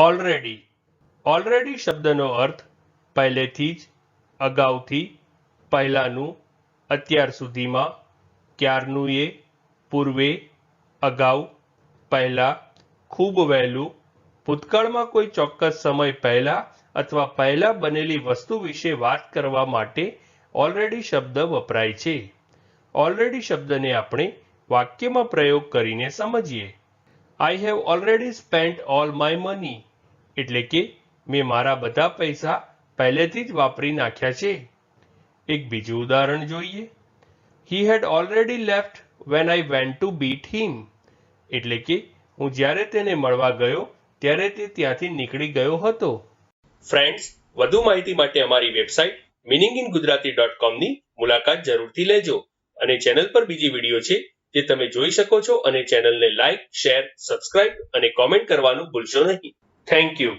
Already already શબ્દનો અર્થ પહેલેથી જ, અગાઉથી, પહેલાંનું, અત્યાર સુધીમાં, ક્યારનું એ, પૂર્વે, અગાઉ, પહેલાં, ખૂબ વહેલું, ભૂતકાળમાં કોઈ ચોક્કસ સમય પહેલાં અથવા પહેલાં બનેલી વસ્તુ વિશે વાત કરવા માટે ઓલરેડી શબ્દ વપરાય છે. ઓલરેડી શબ્દને આપણે વાક્યમાં પ્રયોગ કરીને સમજીએ. I have already spent all my money એટલે કે મેં મારા બધા પૈસા પહેલેથી જ વાપરી નાખ્યા છે. એક બીજું ઉદાહરણ જોઈએ. He had already left when I went to beat him એટલે કે હું જ્યારે તેને મળવા ગયો, ત્યારે તે ત્યાંથી નીકળી ગયો હતો. ફ્રેન્ડ્સ વધુ માહિતી માટે અમારી website meaning in Gujarati dot કોમની મુલાકાત જરૂરથી લેજો અને ચેનલ પર બીજી વીડિયો છે જે તમે જોઈ શકો છો અને ચેનલને લાઇક શેર સબસ્ક્રાઇબ અને કોમેન્ટ કરવાનું ભૂલશો નહીં. Thank you.